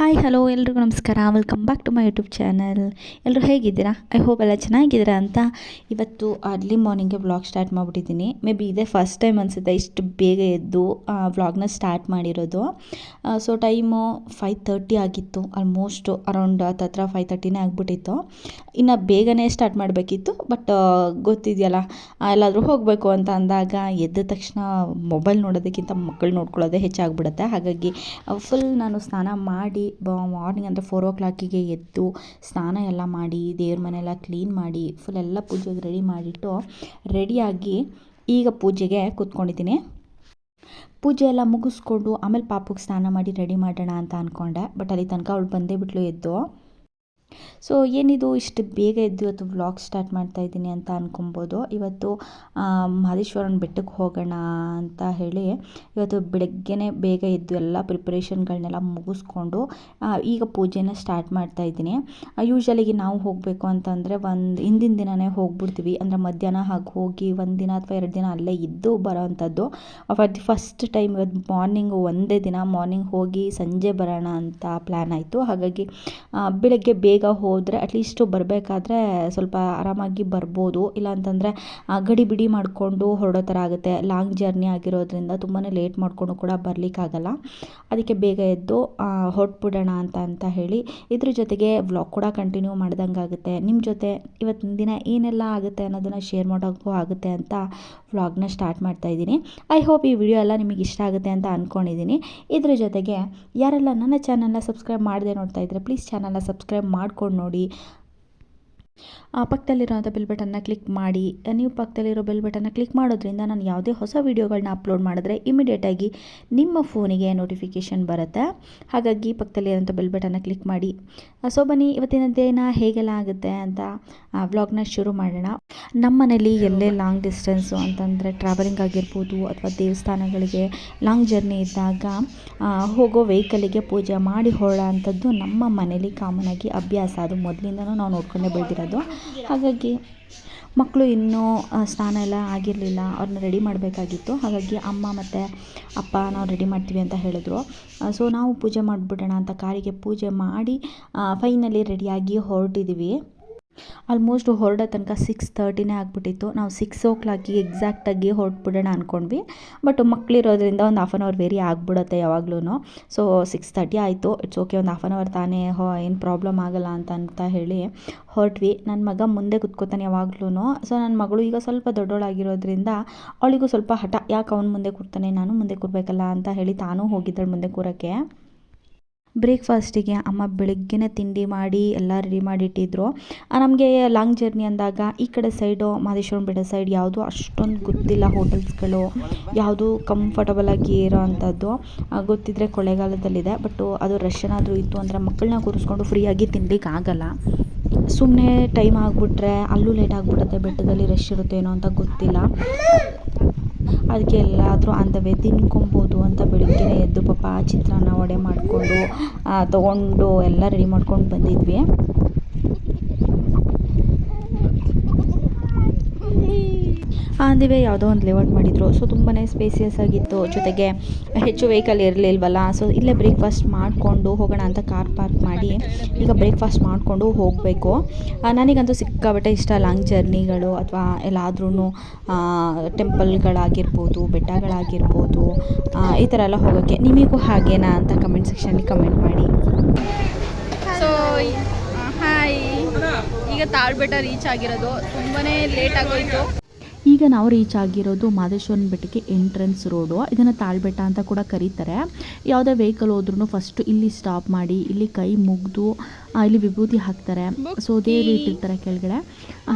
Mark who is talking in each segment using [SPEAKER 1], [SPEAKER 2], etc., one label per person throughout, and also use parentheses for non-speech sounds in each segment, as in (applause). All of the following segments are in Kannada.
[SPEAKER 1] ಹಲೋ ಎಲ್ರಿಗೂ ನಮಸ್ಕಾರ. Welcome back to my YouTube channel ಎಲ್ಲರೂ ಹೇಗಿದ್ದೀರಾ? ಐ ಹೋಪ್ ಎಲ್ಲ ಚೆನ್ನಾಗಿದ್ದೀರಾ ಅಂತ ಇವತ್ತು ಅರ್ಲಿ ಮಾರ್ನಿಂಗ್ಗೆ ವ್ಲಾಗ್ ಸ್ಟಾರ್ಟ್ ಮಾಡಿಬಿಟ್ಟಿದ್ದೀನಿ. ಮೇ ಬಿ ಇದೇ ಫಸ್ಟ್ ಟೈಮ್ ಅನಿಸುತ್ತೆ ಇಷ್ಟು ಬೇಗ ಎದ್ದು ವ್ಲಾಗ್ನ ಸ್ಟಾರ್ಟ್ ಮಾಡಿರೋದು. ಸೊ ಟೈಮು ಫೈವ್ ತರ್ಟಿ ಆಗಿತ್ತು. ಆಲ್ಮೋಸ್ಟ್ ಅರೌಂಡ್ ಹತ್ತತ್ರ ಫೈವ್ ತರ್ಟಿನೇ ಆಗಿಬಿಟ್ಟಿತ್ತು. ಇನ್ನು ಬೇಗನೆ ಸ್ಟಾರ್ಟ್ ಮಾಡಬೇಕಿತ್ತು ಬಟ್ ಗೊತ್ತಿದೆಯಲ್ಲ ಎಲ್ಲಾದರೂ ಹೋಗಬೇಕು ಅಂತ ಅಂದಾಗ ಎದ್ದ ತಕ್ಷಣ ಮೊಬೈಲ್ ನೋಡೋದಕ್ಕಿಂತ ಮಕ್ಕಳು ನೋಡ್ಕೊಳ್ಳೋದೇ ಹೆಚ್ಚಾಗ್ಬಿಡುತ್ತೆ. ಹಾಗಾಗಿ ಫುಲ್ ನಾನು ಸ್ನಾನ ಮಾಡಿ ಮಾರ್ನಿಂಗ್ ಅಂದರೆ ಫೋರ್ ಓ ಕ್ಲಾಕಿಗೆ ಎದ್ದು ಸ್ನಾನ ಎಲ್ಲ ಮಾಡಿ, ದೇವ್ರ ಮನೆಯೆಲ್ಲ ಕ್ಲೀನ್ ಮಾಡಿ ಫುಲ್ ಎಲ್ಲ ಪೂಜೆಗೆ ರೆಡಿ ಮಾಡಿಟ್ಟು ರೆಡಿಯಾಗಿ ಈಗ ಪೂಜೆಗೆ ಕೂತ್ಕೊಂಡಿದ್ದೀನಿ. ಪೂಜೆ ಎಲ್ಲ ಮುಗಿಸ್ಕೊಂಡು ಆಮೇಲೆ ಪಾಪಕ್ಕೆ ಸ್ನಾನ ಮಾಡಿ ರೆಡಿ ಮಾಡೋಣ ಅಂತ ಅಂದ್ಕೊಂಡೆ ಬಟ್ ಅಲ್ಲಿ ತನಕ ಅವಳು ಬಂದೇ ಬಿಟ್ಲು ಎದ್ದು. ಸೊ ಏನಿದು? ಇಷ್ಟು ಬೇಗ ಎದ್ದು ಇವತ್ತು ವ್ಲಾಗ್ ಸ್ಟಾರ್ಟ್ ಮಾಡ್ತಾ ಇದ್ದೀನಿ ಅಂತ ಅನ್ಕೊಬೋದು. ಇವತ್ತು ಮಹದೇಶ್ವರನ ಬೆಟ್ಟಕ್ಕೆ ಹೋಗೋಣ ಅಂತ ಹೇಳಿ ಇವತ್ತು ಬೆಳಗ್ಗೆ ಬೇಗ ಎದ್ದು ಎಲ್ಲ ಪ್ರಿಪ್ರೇಷನ್ಗಳನ್ನೆಲ್ಲ ಮುಗಿಸ್ಕೊಂಡು ಈಗ ಪೂಜೆನ ಸ್ಟಾರ್ಟ್ ಮಾಡ್ತಾ ಇದ್ದೀನಿ. ಯೂಶ್ವಲಿಗೆ ನಾವು ಹೋಗಬೇಕು ಅಂತಂದರೆ ಒಂದು, ಹಿಂದಿನ ದಿನವೇ ಹೋಗ್ಬಿಡ್ತೀವಿ. ಅಂದರೆ ಮಧ್ಯಾಹ್ನ ಹಾಗೆ ಹೋಗಿ ಒಂದು ದಿನ ಅಥವಾ ಎರಡು ದಿನ ಅಲ್ಲೇ ಇದ್ದು ಬರೋ ಅಂಥದ್ದು ಫಾರ್ ದಿ ಫಸ್ಟ್ ಟೈಮ್ ಇವತ್ತು ಮಾರ್ನಿಂಗ್ ಒಂದೇ ದಿನ ಮಾರ್ನಿಂಗ್ ಹೋಗಿ ಸಂಜೆ ಬರೋಣ ಅಂತ ಪ್ಲ್ಯಾನ್ ಆಯಿತು. ಹಾಗಾಗಿ ಬೆಳಗ್ಗೆ ಬೇಗ ಬೇಗ ಹೋದರೆ ಅಟ್ಲೀಸ್ಟು ಬರಬೇಕಾದ್ರೆ ಸ್ವಲ್ಪ ಆರಾಮಾಗಿ ಬರ್ಬೋದು. ಇಲ್ಲ ಅಂತಂದರೆ ಗಡಿ ಬಿಡಿ ಮಾಡಿಕೊಂಡು ಹೊರಡೋ ಥರ ಆಗುತ್ತೆ. ಲಾಂಗ್ ಜರ್ನಿ ಆಗಿರೋದ್ರಿಂದ ತುಂಬಾ ಲೇಟ್ ಮಾಡಿಕೊಂಡು ಕೂಡ ಬರಲಿಕ್ಕಾಗಲ್ಲ. ಅದಕ್ಕೆ ಬೇಗ ಎದ್ದು ಹೊರಟ್ಬಿಡೋಣ ಅಂತ ಅಂತ ಹೇಳಿ ಇದ್ರ ಜೊತೆಗೆ ವ್ಲಾಗ್ ಕೂಡ ಕಂಟಿನ್ಯೂ ಮಾಡ್ದಂಗೆ ಆಗುತ್ತೆ. ನಿಮ್ಮ ಜೊತೆ ಇವತ್ತಿನ ದಿನ ಏನೆಲ್ಲ ಆಗುತ್ತೆ ಅನ್ನೋದನ್ನು ಶೇರ್ ಮಾಡೋಕ್ಕೂ ಆಗುತ್ತೆ ಅಂತ ವ್ಲಾಗ್ನ ಸ್ಟಾರ್ಟ್ ಮಾಡ್ತಾ ಇದ್ದೀನಿ. ಐ ಹೋಪ್ ಈ ವಿಡಿಯೋ ಎಲ್ಲ ನಿಮಗೆ ಇಷ್ಟ ಆಗುತ್ತೆ ಅಂತ ಅಂದ್ಕೊಂಡಿದ್ದೀನಿ ಇದ್ರ ಜೊತೆಗೆ, ಯಾರೆಲ್ಲ ನನ್ನ ಚಾನಲ್ನ ಸಬ್ಸ್ಕ್ರೈಬ್ ಮಾಡದೆ ನೋಡ್ತಾ ಇದ್ದರೆ ಪ್ಲೀಸ್ ಚಾನಲ್ನ ಸಬ್ಸ್ಕ್ರೈಬ್ ಮಾಡ್ಕೊಂಡು ನೋಡಿ ಪಕ್ಕದಲ್ಲಿರೋಂಥ ಬೆಲ್ ಬಟನ್ನ ಕ್ಲಿಕ್ ಮಾಡಿ. ನೀವು ಪಕ್ಕದಲ್ಲಿರೋ ಬೆಲ್ ಬಟನ್ನ ಕ್ಲಿಕ್ ಮಾಡೋದ್ರಿಂದ ನಾನು ಯಾವುದೇ ಹೊಸ ವೀಡಿಯೋಗಳನ್ನ ಅಪ್ಲೋಡ್ ಮಾಡಿದ್ರೆ ಇಮಿಡಿಯೇಟಾಗಿ ನಿಮ್ಮ ಫೋನಿಗೆ ನೋಟಿಫಿಕೇಷನ್ ಬರುತ್ತೆ. ಹಾಗಾಗಿ ಪಕ್ಕದಲ್ಲಿರೋಂಥ ಬೆಲ್ ಬಟನ್ನ ಕ್ಲಿಕ್ ಮಾಡಿ. ಸೊ ಬನ್ನಿ, ಇವತ್ತಿನ ದಿನ ಹೇಗೆಲ್ಲ ಆಗುತ್ತೆ? ಅಂತ ವ್ಲಾಗ್ನ ಶುರು ಮಾಡೋಣ. ನಮ್ಮ ಮನೇಲಿ ಎಲ್ಲೇ ಲಾಂಗ್ ಡಿಸ್ಟೆನ್ಸು ಅಂತಂದರೆ ಟ್ರಾವೆಲಿಂಗ್ ಆಗಿರ್ಬೋದು ಅಥವಾ ದೇವಸ್ಥಾನಗಳಿಗೆ ಲಾಂಗ್ ಜರ್ನಿ ಇದ್ದಾಗ ಹೋಗೋ ವೆಹಿಕಲಿಗೆ ಪೂಜೆ ಮಾಡಿ ಹೊರಡೋ ಅಂಥದ್ದು ನಮ್ಮ ಮನೇಲಿ ಕಾಮನಾಗಿ ಅಭ್ಯಾಸ. ಅದು ಮೊದಲಿಂದನೂ ನಾವು ನೋಡ್ಕೊಂಡೇ ಬೆಳೆದಿರೋದು. ಹಾಗಾಗಿ ಮಕ್ಕಳು ಇನ್ನೂ ಸ್ನಾನ ಎಲ್ಲ ಆಗಿರಲಿಲ್ಲ. ಅವ್ರನ್ನ ರೆಡಿ ಮಾಡಬೇಕಾಗಿತ್ತು. ಹಾಗಾಗಿ ಅಮ್ಮ ಮತ್ತು ಅಪ್ಪ ನಾವು ರೆಡಿ ಮಾಡ್ತೀವಿ ಅಂತ ಹೇಳಿದ್ರು. ಸೊ ನಾವು ಪೂಜೆ ಮಾಡಿಬಿಡೋಣ ಅಂತ ಕಾರಿಗೆ ಪೂಜೆ ಮಾಡಿ ಫೈನಲಿ ರೆಡಿಯಾಗಿ ಹೊರಟಿದ್ದೀವಿ ಆಲ್ಮೋಸ್ಟ್ ಹೊರಡೋ ತನಕ ಸಿಕ್ಸ್ ತರ್ಟಿನೇ ಆಗಿಬಿಟ್ಟಿತ್ತು. ನಾವು ಸಿಕ್ಸ್ ಓ ಕ್ಲಾಕಿಗೆ ಎಕ್ಸಾಕ್ಟಾಗಿ ಹೊರಟ್ಬಿಡೋಣ ಅಂದ್ಕೊಂಡ್ವಿ ಬಟ್ ಮಕ್ಕಳಿರೋದ್ರಿಂದ ಒಂದು ಹಾಫ್ ಆನ್ ಅವರ್ ವೇರಿ ಆಗಿಬಿಡುತ್ತೆ ಯಾವಾಗ್ಲೂ ಸೊ ಸಿಕ್ಸ್ ತರ್ಟಿ ಆಯಿತು. ಇಟ್ಸ್ ಓಕೆ ಒಂದು ಹಾಫ್ ಆನ್ ಅವರ್ ತಾನೇ, ಹೋ, ಏನು ಪ್ರಾಬ್ಲಮ್ ಆಗಲ್ಲ ಅಂತ ಅಂತ ಹೇಳಿ ಹೊರಟ್ವಿ. ನನ್ನ ಮಗ ಮುಂದೆ ಕುತ್ಕೋತಾನೆ ಯಾವಾಗ್ಲೂ ಸೊ ನನ್ನ ಮಗಳು ಈಗ ಸ್ವಲ್ಪ ದೊಡ್ಡೋಳಾಗಿರೋದ್ರಿಂದ ಅವಳಿಗೂ ಸ್ವಲ್ಪ ಹಠ, ಯಾಕೆ ಅವ್ನು ಮುಂದೆ ಕೂರ್ತಾನೆ, ನಾನು ಮುಂದೆ ಕೂರಬೇಕಲ್ಲ ಅಂತ ಹೇಳಿ ತಾನೂ ಹೋಗಿದ್ದಾಳೆ ಮುಂದೆ ಕೂರೋಕ್ಕೆ. ಬ್ರೇಕ್ಫಾಸ್ಟಿಗೆ ಅಮ್ಮ ಬೆಳಗ್ಗೆನೇ ತಿಂಡಿ ಮಾಡಿ ಎಲ್ಲ ರೆಡಿ ಮಾಡಿಟ್ಟಿದ್ರು. ನಮಗೆ ಲಾಂಗ್ ಜರ್ನಿ ಅಂದಾಗ ಈ ಕಡೆ ಸೈಡು ಮಾದೇಶ್ವರನ ಬೆಟ್ಟ ಸೈಡ್ ಯಾವುದು ಅಷ್ಟೊಂದು ಗೊತ್ತಿಲ್ಲ ಹೋಟೆಲ್ಸ್ಗಳು ಯಾವುದು ಕಂಫರ್ಟಬಲ್ ಆಗಿ ಇರೋ ಅಂಥದ್ದು. ಗೊತ್ತಿದ್ದರೆ ಕೊಳೆಗಾಲದಲ್ಲಿದೆ ಬಟ್ ಅದು ರಶ್ ಏನಾದರೂ ಇತ್ತು ಅಂದರೆ ಮಕ್ಕಳನ್ನ ಕೂರಿಸ್ಕೊಂಡು ಫ್ರೀಯಾಗಿ ತಿನ್ಲಿಕ್ಕೆ ಆಗಲ್ಲ. ಸುಮ್ಮನೆ ಟೈಮ್ ಆಗಿಬಿಟ್ರೆ, ಅಲ್ಲೂ ಲೇಟ್ ಆಗಿಬಿಡುತ್ತೆ, ಬೆಟ್ಟದಲ್ಲಿ ರಶ್ ಇರುತ್ತೇನೋ ಅಂತ ಗೊತ್ತಿಲ್ಲ. ಅದಕ್ಕೆ ಎಲ್ಲಾದರೂ ಆನ್ ದ ವೇ ತಿನ್ಕೊಬೋದು ಅಂತ ಬೆಳಿಗ್ಗೆನೇ ಎದ್ದು ಪಾಪ ಚಿತ್ರಾನ್ನ ವಡೆ ಮಾಡಿಕೊಂಡು ತೊಗೊಂಡು ಎಲ್ಲ ರೆಡಿ ಮಾಡ್ಕೊಂಡು ಬಂದಿದ್ವಿ. ಆನ್ ಯಾವುದೋ ಒಂದು ಲೇಔಟ್ ಮಾಡಿದರು. ಸೊ ತುಂಬಾ ಸ್ಪೇಸಿಯಸ್ ಆಗಿತ್ತು ಜೊತೆಗೆ ಹೆಚ್ಚು ವೆಹಿಕಲ್ ಇರಲಿಲ್ವಲ್ಲ. ಸೊ ಇಲ್ಲೇ ಬ್ರೇಕ್ಫಾಸ್ಟ್ ಮಾಡಿಕೊಂಡು ಹೋಗೋಣ ಅಂತ ಕಾರ್ ಪಾರ್ಕ್ ಮಾಡಿ ಈಗ ಬ್ರೇಕ್ಫಾಸ್ಟ್ ಮಾಡಿಕೊಂಡು ಹೋಗಬೇಕು. ನನಗಂತೂ ಸಿಕ್ಕಾಬಟ್ಟೆ ಇಷ್ಟ ಲಾಂಗ್ ಜರ್ನಿಗಳು ಅಥವಾ ಎಲ್ಲಾದ್ರೂ ಟೆಂಪಲ್ಗಳಾಗಿರ್ಬೋದು ಬೆಟ್ಟಗಳಾಗಿರ್ಬೋದು ಈ ಥರ ಎಲ್ಲ ಹೋಗೋಕ್ಕೆ ನಿಮಗೂ ಹಾಗೇನಾ ಅಂತ ಕಮೆಂಟ್ ಸೆಕ್ಷನ್ಗೆ ಕಮೆಂಟ್ ಮಾಡಿ.
[SPEAKER 2] ಸೊ ಹಾಯ್ ಈಗ ತಾಳ್ಬೆಟ್ಟ ರೀಚ್ ಆಗಿರೋದು. ತುಂಬಾ ಲೇಟ್ ಆಗೋಯ್ತು.
[SPEAKER 1] ಈಗ ನಾವು ರೀಚ್ ಆಗಿರೋದು ಮಾದೇಶ್ವರನ ಬೆಟ್ಟಕ್ಕೆ ಎಂಟ್ರೆನ್ಸ್ ರೋಡು ಇದನ್ನು ತಾಳ್ಬೆಟ್ಟ ಅಂತ ಕೂಡ ಕರೀತಾರೆ. ಯಾವುದೇ ವೆಹಿಕಲ್ ಹೋದ್ರೂ ಫಸ್ಟು ಇಲ್ಲಿ ಸ್ಟಾಪ್ ಮಾಡಿ ಇಲ್ಲಿ ಕೈ ಮುಗಿದು ಇಲ್ಲಿ ವಿಭೂತಿ ಹಾಕ್ತಾರೆ. ಸೊ ದೇವರು ಇಟ್ಟಿರ್ತಾರೆ ಕೆಳಗಡೆ.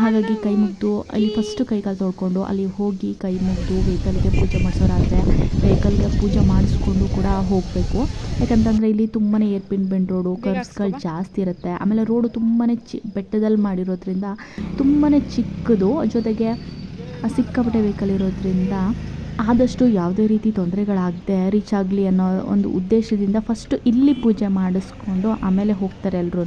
[SPEAKER 1] ಹಾಗಾಗಿ ಕೈ ಮುಗಿದು ಅಲ್ಲಿ ಫಸ್ಟು ಕೈಕಾಲು ತೊಳ್ಕೊಂಡು ಅಲ್ಲಿ ಹೋಗಿ ಕೈ ಮುಗಿದು ವೆಹಿಕಲ್ಗೆ ಪೂಜೆ ಮಾಡಿಸೋರಾದರೆ ವೆಹಿಕಲ್ಗೆ ಪೂಜೆ ಮಾಡಿಸ್ಕೊಂಡು ಕೂಡ ಹೋಗಬೇಕು. ಯಾಕಂತಂದರೆ ಇಲ್ಲಿ ತುಂಬಾ ಏರ್ಪಿನ್ ಬೆಂಡ್ ರೋಡು ಕರ್ಸ್ಗಳು ಜಾಸ್ತಿ ಇರುತ್ತೆ. ಆಮೇಲೆ ರೋಡು ತುಂಬಾ ಚಿ ಬೆಟ್ಟದಲ್ಲಿ ಮಾಡಿರೋದ್ರಿಂದ ತುಂಬಾ ಚಿಕ್ಕದು. ಜೊತೆಗೆ ಸಿಕ್ಕಾಪಟ್ಟೆ ವೆಹಿಕಲ್ ಇರೋದ್ರಿಂದ ಆದಷ್ಟು ಯಾವುದೇ ರೀತಿ ತೊಂದರೆಗಳಾಗದೆ ರೀಚ್ ಆಗಲಿ ಅನ್ನೋ ಒಂದು ಉದ್ದೇಶದಿಂದ ಫಸ್ಟು ಇಲ್ಲಿ ಪೂಜೆ ಮಾಡಿಸ್ಕೊಂಡು ಆಮೇಲೆ ಹೋಗ್ತಾರೆ ಎಲ್ಲರೂ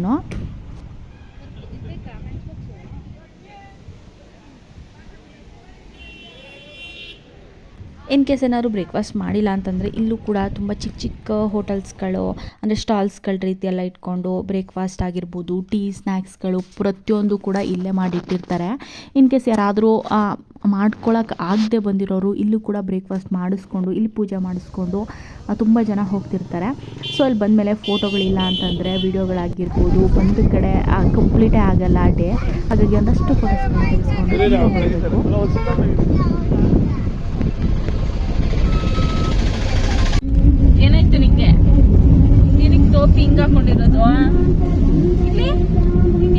[SPEAKER 1] ಇನ್ ಕೇಸ್ ಏನಾದ್ರು ಬ್ರೇಕ್ಫಾಸ್ಟ್ ಮಾಡಿಲ್ಲ ಅಂತಂದರೆ ಇಲ್ಲೂ ಕೂಡ ತುಂಬ ಚಿಕ್ಕ ಚಿಕ್ಕ ಹೋಟೆಲ್ಸ್ಗಳು, ಅಂದರೆ ಸ್ಟಾಲ್ಸ್ಗಳ ರೀತಿಯೆಲ್ಲ ಇಟ್ಕೊಂಡು ಬ್ರೇಕ್ಫಾಸ್ಟ್ ಆಗಿರ್ಬೋದು, ಟೀ ಸ್ನ್ಯಾಕ್ಸ್ಗಳು ಪ್ರತಿಯೊಂದು ಕೂಡ ಇಲ್ಲೇ ಮಾಡಿಟ್ಟಿರ್ತಾರೆ. ಇನ್ ಕೇಸ್ ಯಾರಾದರೂ ಮಾಡ್ಕೊಳಕ್ಕೆ ಆಗದೆ ಬಂದಿರೋರು ಇಲ್ಲೂ ಕೂಡ ಬ್ರೇಕ್ಫಾಸ್ಟ್ ಮಾಡಿಸ್ಕೊಂಡು, ಇಲ್ಲಿ ಪೂಜೆ ಮಾಡಿಸ್ಕೊಂಡು ತುಂಬ ಜನ ಹೋಗ್ತಿರ್ತಾರೆ. ಸೊ, ಅಲ್ಲಿ ಬಂದಮೇಲೆ ಫೋಟೋಗಳಿಲ್ಲ ಅಂತಂದರೆ ವೀಡಿಯೋಗಳಾಗಿರ್ಬೋದು, ಒಂದು ಕಡೆ ಕಂಪ್ಲೀಟೇ ಆಗಲ್ಲ ಡೇ. ಹಾಗಾಗಿ ಒಂದಷ್ಟು ಫೋಟೋಸ್ ತೆಗೆಸ್ಕೊಂಡು ಹಿಂಗೆ
[SPEAKER 2] ಹಾಕೊಂಡಿರೋದು? ಇಲ್ಲಿ?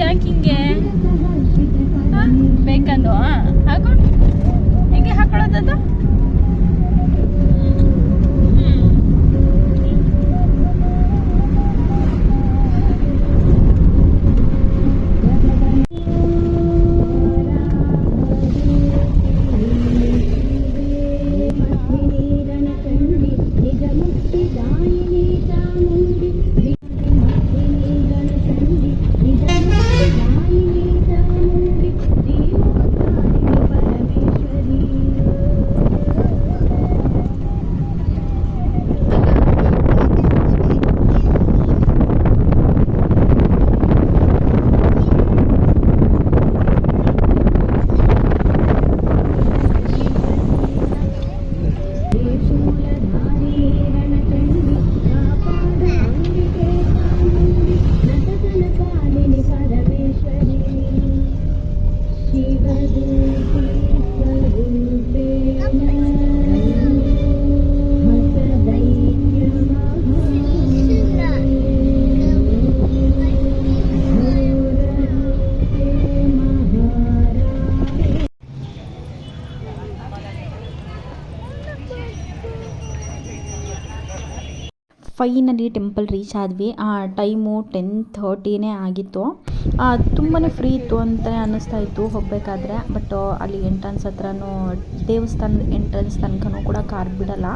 [SPEAKER 2] ಯಾಕೆ ಹಿಂಗೆ? ಬೇಕಂದು ಹಾಕೊಂಡು ಹಾಕೋ. ಹೆಂಗೆ ಹಾಕೊಳ್ಳೋದದು Thank you.
[SPEAKER 1] Finally temple reach ಆದ್ವಿ. ಆ ಟೈಮು ಟೆನ್ ಥರ್ಟಿನೇ ಆಗಿತ್ತು. ತುಂಬಾ ಫ್ರೀ ಇತ್ತು ಅಂತಲೇ ಅನ್ನಿಸ್ತಾ ಇತ್ತು ಹೋಗಬೇಕಾದ್ರೆ. ಬಟ್ ಅಲ್ಲಿ ಎಂಟ್ರೆನ್ಸ್ ಹತ್ರನೂ ದೇವಸ್ಥಾನದ ಎಂಟ್ರೆನ್ಸ್ ತನಕನೂ ಕೂಡ ಕಾರ್ ಬಿಡಲ್ಲ.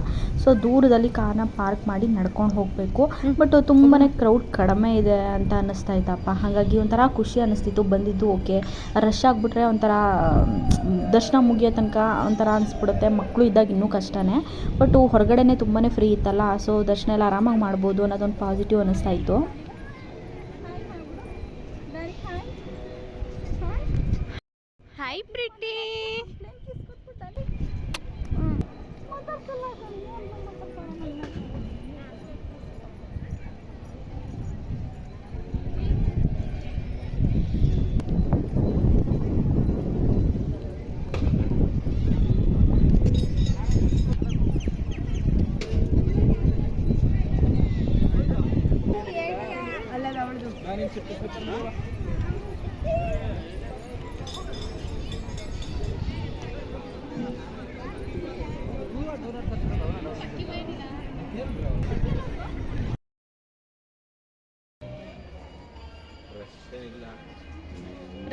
[SPEAKER 1] ಸೊ ದೂರದಲ್ಲಿ ಕಾರ್ನ ಪಾರ್ಕ್ ಮಾಡಿ ನಡ್ಕೊಂಡು ಹೋಗಬೇಕು. ಬಟ್ ತುಂಬಾ ಕ್ರೌಡ್ ಕಡಿಮೆ ಇದೆ ಅಂತ ಅನ್ನಿಸ್ತಾ ಇತ್ತಪ್ಪ. ಹಾಗಾಗಿ ಒಂಥರ ಖುಷಿ ಅನ್ನಿಸ್ತಿತ್ತು. ಬಂದಿದ್ದು ಓಕೆ ರಶ್ ಆಗಿಬಿಟ್ರೆ ಒಂಥರ, ದರ್ಶನ ಮುಗಿಯೋ ತನಕ ಒಂಥರ ಅನಿಸ್ಬಿಡುತ್ತೆ ಮಕ್ಕಳು ಇದ್ದಾಗ ಇನ್ನೂ ಕಷ್ಟನೇ. ಬಟ್ ಹೊರಗಡೆನೇ ತುಂಬಾ ಫ್ರೀ ಇತ್ತಲ್ಲ. ಸೊ ದರ್ಶನ ಎಲ್ಲ ಆರಾಮಾಗಿ ಮಾಡ್ಬೋದು ಅನ್ನೋದೊಂದು ಪಾಸಿಟಿವ್ ಅನ್ನಿಸ್ತಾ ಇತ್ತು.
[SPEAKER 2] ಹಾಯ್ ಪ್ರಿಟಿ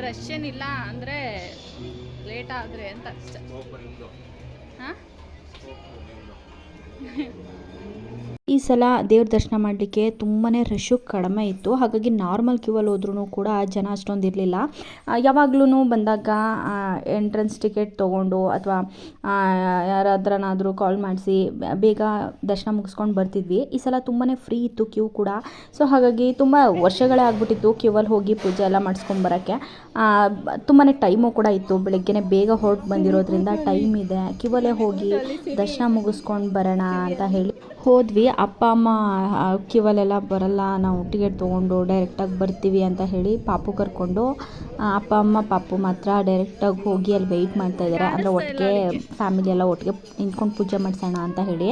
[SPEAKER 2] ರಶ್ ಏನಿಲ್ಲ ಅಂದ್ರೆ ಲೇಟ್ ಆದರೆ ಅಂತ ಅಷ್ಟೆ. ಹಾಂ? (laughs)
[SPEAKER 1] ಈ ಸಲ ದೇವ್ರ ದರ್ಶನ ಮಾಡಲಿಕ್ಕೆ ತುಂಬಾ ರಶ್ಶು ಕಡಿಮೆ ಇತ್ತು. ಹಾಗಾಗಿ ನಾರ್ಮಲ್ ಕ್ಯೂವಲ್ಲಿ ಹೋದ್ರೂ ಕೂಡ ಜನ ಅಷ್ಟೊಂದು ಇರಲಿಲ್ಲ. ಯಾವಾಗ್ಲೂ ಬಂದಾಗ ಎಂಟ್ರೆನ್ಸ್ ಟಿಕೆಟ್ ತೊಗೊಂಡು ಅಥವಾ ಯಾರಾದ್ರನಾದರೂ ಕಾಲ್ ಮಾಡಿಸಿ ಬೇಗ ದರ್ಶನ ಮುಗಿಸ್ಕೊಂಡು ಬರ್ತಿದ್ವಿ. ಈ ಸಲ ತುಂಬಾ ಫ್ರೀ ಇತ್ತು ಕ್ಯೂ ಕೂಡ. ಸೊ ಹಾಗಾಗಿ ತುಂಬ ವರ್ಷಗಳೇ ಆಗ್ಬಿಟ್ಟಿತ್ತು ಕ್ಯೂವಲ್ಲಿ ಹೋಗಿ ಪೂಜೆ ಎಲ್ಲ ಮಾಡಿಸ್ಕೊಂಡು ಬರೋಕ್ಕೆ. ತುಂಬಾ ಟೈಮು ಕೂಡ ಇತ್ತು. ಬೆಳಗ್ಗೆನೇ ಬೇಗ ಹೊರಟು ಬಂದಿರೋದ್ರಿಂದ ಟೈಮ್ ಇದೆ. ಕ್ಯೂವಲ್ಲೇ ಹೋಗಿ ದರ್ಶನ ಮುಗಿಸ್ಕೊಂಡು ಬರೋಣ ಅಂತ ಹೇಳಿ ಹೋದ್ವಿ. ಅಪ್ಪ, ಅಮ್ಮ ಕ್ಯೂವಲ್ಲೆಲ್ಲ ಬರಲ್ಲ, ನಾವು ಟಿಕೆಟ್ ತೊಗೊಂಡು ಡೈರೆಕ್ಟಾಗಿ ಬರ್ತೀವಿ ಅಂತ ಹೇಳಿ ಪಾಪು ಕರ್ಕೊಂಡು ಅಪ್ಪ, ಅಮ್ಮ, ಪಾಪು ಮಾತ್ರ ಡೈರೆಕ್ಟಾಗಿ ಹೋಗಿ ಅಲ್ಲಿ ವೆಯ್ಟ್ ಮಾಡ್ತಾ ಇದ್ದಾರೆ ಅಂದರೆ ಒಟ್ಟಿಗೆ ಫ್ಯಾಮಿಲಿ ಎಲ್ಲ ಒಟ್ಟಿಗೆ ನಿಂತ್ಕೊಂಡು ಪೂಜೆ ಮಾಡಿಸೋಣ ಅಂತ ಹೇಳಿ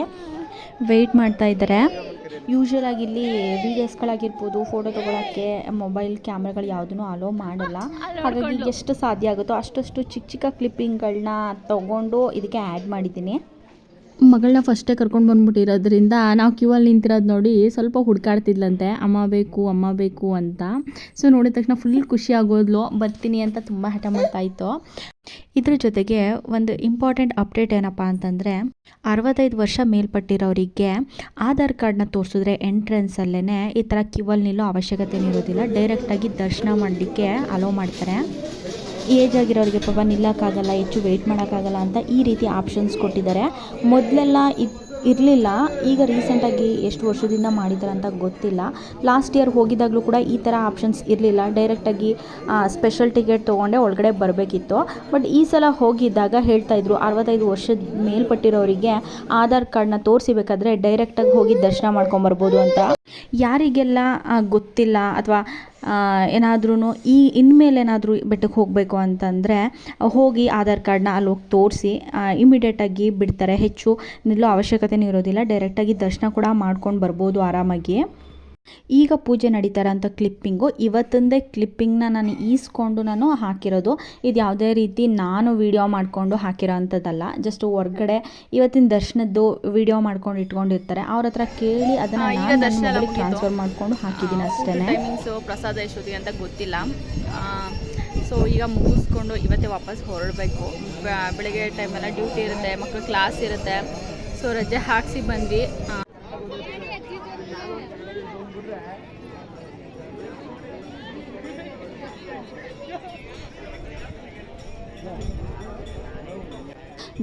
[SPEAKER 1] ವೆಯ್ಟ್ ಮಾಡ್ತಾ ಇದ್ದಾರೆ ಯೂಶ್ವಲ್ ಆಗಿ ಇಲ್ಲಿ ವೀಡಿಯೋಸ್ಗಳಾಗಿರ್ಬೋದು ಫೋಟೋ ತೊಗೊಳಕ್ಕೆ ಮೊಬೈಲ್ ಕ್ಯಾಮ್ರಾಗಳು ಯಾವುದನ್ನು ಅಲೋ ಮಾಡಲ್ಲ. ಹಾಗಾಗಿ ಎಷ್ಟು ಸಾಧ್ಯ ಆಗುತ್ತೋ ಅಷ್ಟಷ್ಟು ಚಿಕ್ಕ ಚಿಕ್ಕ ಕ್ಲಿಪ್ಪಿಂಗ್ಗಳನ್ನ ತೊಗೊಂಡು ಇದಕ್ಕೆ ಆ್ಯಡ್ ಮಾಡಿದ್ದೀನಿ. ಮಗಳನ್ನ ಫಸ್ಟೇ ಕರ್ಕೊಂಡು ಬಂದ್ಬಿಟ್ಟಿರೋದ್ರಿಂದ ನಾವು ಕ್ಯೂ ಅಲ್ಲಿ ನಿಂತಿರೋದು ನೋಡಿ ಸ್ವಲ್ಪ ಹುಡ್ಕಾಡ್ತಿದ್ಲಂತೆ. ಅಮ್ಮ ಬೇಕು ಅಮ್ಮ ಬೇಕು ಅಂತ. ಸೊ ನೋಡಿದ ತಕ್ಷಣ ಫುಲ್ ಖುಷಿ ಆಗೋದ್ಲು. ಬರ್ತೀನಿ ಅಂತ ತುಂಬ ಹಠ ಮಾಡ್ತಾ ಇತ್ತು. ಇದ್ರ ಜೊತೆಗೆ ಒಂದು ಇಂಪಾರ್ಟೆಂಟ್ ಅಪ್ಡೇಟ್ ಏನಪ್ಪ ಅಂತಂದರೆ, ಅರವತ್ತೈದು ವರ್ಷ ಮೇಲ್ಪಟ್ಟಿರೋರಿಗೆ ಆಧಾರ್ ಕಾರ್ಡ್ನ ತೋರಿಸಿದ್ರೆ ಎಂಟ್ರೆನ್ಸಲ್ಲೇ ಈ ಥರ ಕ್ಯೂ ಅಲ್ಲಿ ನಿಲ್ಲೋ ಅವಶ್ಯಕತೆ ಇರೋದಿಲ್ಲ. ಡೈರೆಕ್ಟಾಗಿ ದರ್ಶನ ಮಾಡಲಿಕ್ಕೆ ಅಲೋ ಮಾಡ್ತಾರೆ. ಏಜ್ ಆಗಿರೋರಿಗೆ ಪಾಪ ನಿಲ್ಲೋಕ್ಕಾಗಲ್ಲ, ಹೆಚ್ಚು ವೆಯ್ಟ್ ಮಾಡೋಕ್ಕಾಗಲ್ಲ ಅಂತ ಈ ರೀತಿ ಆಪ್ಷನ್ಸ್ ಕೊಟ್ಟಿದ್ದಾರೆ. ಮೊದಲೆಲ್ಲ ಇರಲಿಲ್ಲ. ಈಗ ರೀಸೆಂಟಾಗಿ ಎಷ್ಟು ವರ್ಷದಿಂದ ಮಾಡಿದ್ದಾರೆ ಅಂತ ಗೊತ್ತಿಲ್ಲ. ಲಾಸ್ಟ್ ಇಯರ್ ಹೋಗಿದ್ದಾಗಲೂ ಕೂಡ ಈ ಥರ ಆಪ್ಷನ್ಸ್ ಇರಲಿಲ್ಲ. ಡೈರೆಕ್ಟಾಗಿ ಸ್ಪೆಷಲ್ ಟಿಕೆಟ್ ತೊಗೊಂಡೆ ಒಳಗಡೆ ಬರಬೇಕಿತ್ತು. ಬಟ್ ಈ ಸಲ ಹೋಗಿದ್ದಾಗ ಹೇಳ್ತಾಯಿದ್ರು ಅರವತ್ತೈದು ವರ್ಷದ ಮೇಲ್ಪಟ್ಟಿರೋರಿಗೆ ಆಧಾರ್ ಕಾರ್ಡ್ನ ತೋರಿಸಿಬೇಕಾದ್ರೆ ಡೈರೆಕ್ಟಾಗಿ ಹೋಗಿ ದರ್ಶನ ಮಾಡ್ಕೊಂಬರ್ಬೋದು ಅಂತ. ಯಾರಿಗೆಲ್ಲ ಗೊತ್ತಿಲ್ಲ ಅಥವಾ ಏನಾದ್ರೂ ಈ ಇನ್ಮೇಲೆ ಏನಾದರೂ ಬೆಟ್ಟಕ್ಕೆ ಹೋಗಬೇಕು ಅಂತಂದರೆ, ಹೋಗಿ ಆಧಾರ್ ಕಾರ್ಡ್ನ ಅಲ್ಲಿ ಹೋಗಿ ತೋರಿಸಿ ಇಮಿಡಿಯೇಟಾಗಿ ಬಿಡ್ತಾರೆ. ಹೆಚ್ಚು ನಿಲ್ಲೋ ಅವಶ್ಯಕತೆನೂ ಇರೋದಿಲ್ಲ. ಡೈರೆಕ್ಟಾಗಿ ದರ್ಶನ ಕೂಡ ಮಾಡ್ಕೊಂಡು ಬರ್ಬೋದು ಆರಾಮಾಗಿ. ಈಗ ಪೂಜೆ ನಡೀತಾರೆ ಅಂತ ಕ್ಲಿಪ್ಪಿಂಗು ಇವತ್ತೊಂದೇ ಕ್ಲಿಪ್ಪಿಂಗ್ನ ನಾನು ಈಸ್ಕೊಂಡು ನಾನು ಹಾಕಿರೋದು. ಇದು ಯಾವುದೇ ರೀತಿ ನಾನು ವಿಡಿಯೋ ಮಾಡಿಕೊಂಡು ಹಾಕಿರೋ ಅಂಥದ್ದಲ್ಲ ಜಸ್ಟ್ ಹೊರ್ಗಡೆ ಇವತ್ತಿನ ದರ್ಶನದ್ದು ವಿಡಿಯೋ ಮಾಡ್ಕೊಂಡು ಇಟ್ಕೊಂಡಿರ್ತಾರೆ. ಅವ್ರ ಹತ್ರ ಕೇಳಿ ಅದನ್ನು. ಟ್ರಾನ್ಸ್ಫರ್ ಮಾಡಿಕೊಂಡು ಹಾಕಿದ್ದೀನಿ ಅಷ್ಟೇ
[SPEAKER 2] ಟೈಮಿಂಗ್ಸು ಪ್ರಸಾದ ಎಷ್ಟೊತ್ತಿಗೆ ಅಂತ ಗೊತ್ತಿಲ್ಲ. ಸೊ ಈಗ ಮುಗಿಸ್ಕೊಂಡು ಇವತ್ತೇ ವಾಪಸ್ ಹೊರಡಬೇಕು. ಬೆಳಗ್ಗೆ ಟೈಮೆಲ್ಲ ಡ್ಯೂಟಿ ಇರುತ್ತೆ ಮಕ್ಕಳು ಕ್ಲಾಸ್ ಇರುತ್ತೆ. ಸೊ ರಜೆ ಹಾಕಿಸಿ ಬಂದ್ವಿ.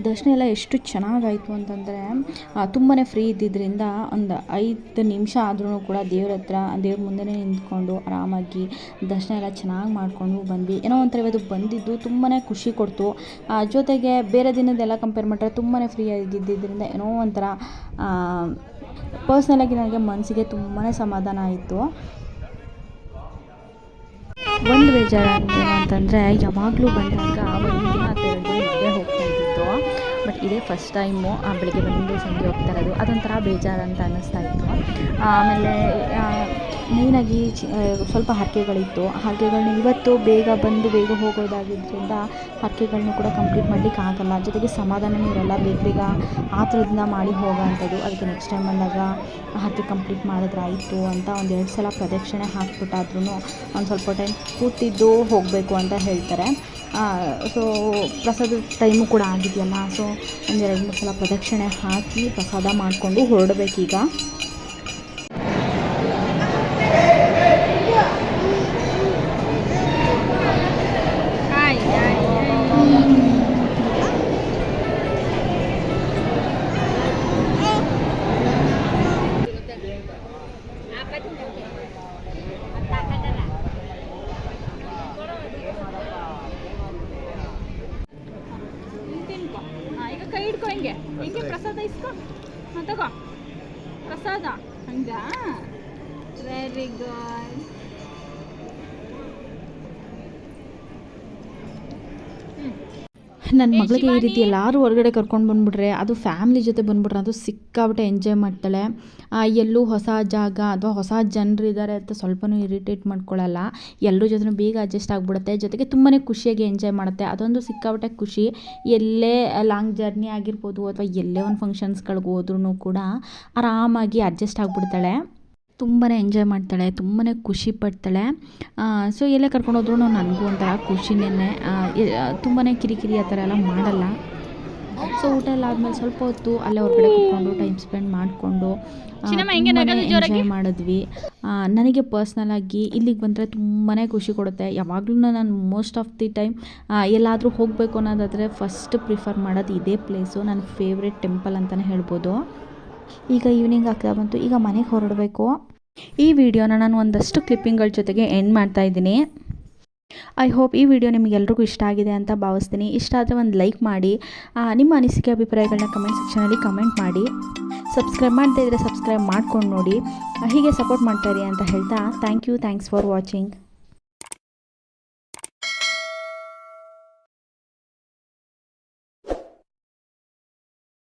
[SPEAKER 1] ದರ್ಶನ ಎಲ್ಲ ಎಷ್ಟು ಚೆನ್ನಾಗಾಯಿತು ಅಂತಂದರೆ ತುಂಬಾ ಫ್ರೀ ಇದ್ದಿದ್ದರಿಂದ ಒಂದು ಐದು ನಿಮಿಷ ಆದ್ರೂ ಕೂಡ ದೇವ್ರ ಹತ್ರ, ದೇವ್ರ ಮುಂದೆನೇ ನಿಂತ್ಕೊಂಡು ಆರಾಮಾಗಿ ದರ್ಶನ ಎಲ್ಲ ಚೆನ್ನಾಗಿ ಮಾಡಿಕೊಂಡು ಬಂದ್ವಿ. ಏನೋ ಒಂಥರ ಇವತ್ತು ಬಂದಿದ್ದು ತುಂಬಾ ಖುಷಿ ಕೊಡ್ತು. ಜೊತೆಗೆ ಬೇರೆ ದಿನದೆಲ್ಲ ಕಂಪೇರ್ ಮಾಡಿದ್ರೆ ತುಂಬಾ ಫ್ರೀ ಆಗಿದ್ದಿದ್ದರಿಂದ ಏನೋ ಒಂಥರ ಪರ್ಸ್ನಲಾಗಿ ನನಗೆ ಮನಸ್ಸಿಗೆ ತುಂಬಾ ಸಮಾಧಾನ ಆಯಿತು. ಒಂದು ಬೇಜಾರು ಅಂತಂದರೆ ಯಾವಾಗಲೂ ಬಂದಾಗ ಒಂದು ದಿನ ಬಟ್ ಇದೇ ಫಸ್ಟ್ ಟೈಮು ಬೆಳಿಗ್ಗೆ ಬಂದು ಸಂಜೆ ಹೋಗ್ತಾ ಇರೋದು. ಅದೊಂಥರ ಬೇಜಾರು ಅಂತ ಅನ್ನಿಸ್ತಾ ಇತ್ತು. ಆಮೇಲೆ ಮೇಯ್ನಾಗಿ ಚಿ ಸ್ವಲ್ಪ ಹರಕೆಗಳಿತ್ತು. ಹರಕೆಗಳನ್ನ ಇವತ್ತು ಬೇಗ ಬಂದು ಬೇಗ ಹೋಗೋದಾಗಿದ್ದರಿಂದ ಹರಕೆಗಳನ್ನೂ ಕೂಡ ಕಂಪ್ಲೀಟ್ ಮಾಡಲಿಕ್ಕೆ ಆಗಲ್ಲ. ಜೊತೆಗೆ ಸಮಾಧಾನವೂ ಇರಲ್ಲ. ಬೇಗ ಬೇಗ ಆತುರದಿಂದ ಮಾಡಿ ಹೋಗೋವಂಥದ್ದು ಅದಕ್ಕೆ ನೆಕ್ಸ್ಟ್ ಟೈಮ್ ಬಂದಾಗ ಹರಕೆ ಕಂಪ್ಲೀಟ್ ಮಾಡಿದ್ರಾಯಿತು ಅಂತ ಒಂದು ಎರಡು ಸಲ ಪ್ರದಕ್ಷಿಣೆ ಹಾಕ್ಬಿಟ್ಟಾದ್ರೂ ಒಂದು ಸ್ವಲ್ಪ ಟೈಮ್ ಕೂತಿದ್ದು ಹೋಗಬೇಕು ಅಂತ ಹೇಳ್ತಾರೆ. ಸೊ ಪ್ರಸಾದ ಟೈಮು ಕೂಡ ಆಗಿದೆಯಲ್ಲ ಸೊ ಒಂದು ಎರಡು ಮೂರು ಸಲ ಪ್ರದಕ್ಷಿಣೆ ಹಾಕಿ ಪ್ರಸಾದ ಮಾಡಿಕೊಂಡು ಹೊರಡಬೇಕೀಗ.
[SPEAKER 2] Very god.
[SPEAKER 1] ನನ್ನ ಮಗಳಿಗೆ ಈ ರೀತಿ ಎಲ್ಲರೂ ಹೊರಗಡೆ ಕರ್ಕೊಂಡು ಬಂದ್ಬಿಟ್ರೆ ಅದು ಫ್ಯಾಮಿಲಿ ಜೊತೆ ಬಂದ್ಬಿಟ್ರೆ ಅದು ಸಿಕ್ಕಾಬಿಟ್ಟೆ ಎಂಜಾಯ್ ಮಾಡ್ತಾಳೆ. ಎಲ್ಲೂ ಹೊಸ ಜಾಗ ಅಥವಾ ಹೊಸ ಜನರು ಇದ್ದಾರೆ ಅಂತ ಸ್ವಲ್ಪನೂ ಇರಿಟೇಟ್ ಮಾಡ್ಕೊಳ್ಳಲ್ಲ ಎಲ್ಲರ ಜೊತೆ ಬೇಗ ಅಡ್ಜಸ್ಟ್ ಆಗಿಬಿಡುತ್ತೆ. ಜೊತೆಗೆ ತುಂಬಾ ಖುಷಿಯಾಗಿ ಎಂಜಾಯ್ ಮಾಡುತ್ತೆ. ಅದೊಂದು ಸಿಕ್ಕಾಬಿಟ್ಟೆ ಖುಷಿ. ಎಲ್ಲೇ ಲಾಂಗ್ ಜರ್ನಿ ಆಗಿರ್ಬೋದು ಅಥವಾ ಎಲ್ಲೇ ಒಂದು ಫಂಕ್ಷನ್ಸ್ಗಳಿಗೆ ಹೋದ್ರೂ ಕೂಡ ಆರಾಮಾಗಿ ಅಡ್ಜಸ್ಟ್ ಆಗಿಬಿಡ್ತಾಳೆ. ತುಂಬಾ ಎಂಜಾಯ್ ಮಾಡ್ತಾಳೆ ತುಂಬಾ ಖುಷಿ ಪಡ್ತಾಳೆ. ಸೊ ಎಲ್ಲೇ ಕರ್ಕೊಂಡು ಹೋದ್ರು ನನಗೂ ಒಂಥರ ಖುಷಿನೇ ತುಂಬಾ ಕಿರಿಕಿರಿ ಆ ಥರ ಎಲ್ಲ ಮಾಡಲ್ಲ. ಸೊ ಊಟ ಎಲ್ಲ ಆದಮೇಲೆ ಸ್ವಲ್ಪ ಹೊತ್ತು ಅಲ್ಲೇ ಹೊರಗಡೆ ಕೂತ್ಕೊಂಡು ಟೈಮ್ ಸ್ಪೆಂಡ್ ಮಾಡಿಕೊಂಡು? ಎಂಜಾಯ್ ಮಾಡಿದ್ವಿ. ನನಗೆ ಪರ್ಸ್ನಲಾಗಿ ಇಲ್ಲಿಗೆ ಬಂದರೆ ತುಂಬಾ ಖುಷಿ ಕೊಡುತ್ತೆ. ಯಾವಾಗಲೂ ನಾನು ಮೋಸ್ಟ್ ಆಫ್ ದಿ ಟೈಮ್ ಎಲ್ಲಾದರೂ ಹೋಗಬೇಕು ಅನ್ನೋದಾದರೆ ಫಸ್ಟ್ ಪ್ರಿಫರ್ ಮಾಡೋದು ಇದೇ ಪ್ಲೇಸು ನನ್ನ ಫೇವ್ರೆಟ್ ಟೆಂಪಲ್ ಅಂತಲೇ ಹೇಳ್ಬೋದು. ಈಗ ಈವ್ನಿಂಗ್ ಆಗ್ತಾ ಬಂತು. ಈಗ ಮನೆಗೆ ಹೊರಡಬೇಕು. ಈ ವಿಡಿಯೋನ ನಾನು ಒಂದಷ್ಟು ಕ್ಲಿಪ್ಪಿಂಗ್ಗಳ ಜೊತೆಗೆ ಎಂಡ್ ಮಾಡ್ತಾ ಇದ್ದೀನಿ. ಐ ಹೋಪ್ ಈ ವಿಡಿಯೋ ನಿಮಗೆಲ್ರಿಗೂ ಇಷ್ಟ ಆಗಿದೆ ಅಂತ ಭಾವಿಸ್ತೀನಿ. ಇಷ್ಟ ಆದರೆ ಒಂದು ಲೈಕ್ ಮಾಡಿ. ನಿಮ್ಮ ಅನಿಸಿಕೆ ಅಭಿಪ್ರಾಯಗಳನ್ನ ಕಮೆಂಟ್ ಸೆಕ್ಷನಲ್ಲಿ ಕಮೆಂಟ್ ಮಾಡಿ. ಸಬ್ಸ್ಕ್ರೈಬ್ ಮಾಡ್ತಾ ಇದ್ದರೆ ಸಬ್ಸ್ಕ್ರೈಬ್ ಮಾಡ್ಕೊಂಡು ನೋಡಿ. ಹೀಗೆ ಸಪೋರ್ಟ್ ಮಾಡ್ತಾಯಿರಿ ಅಂತ ಹೇಳ್ತಾ thank you thanks for watching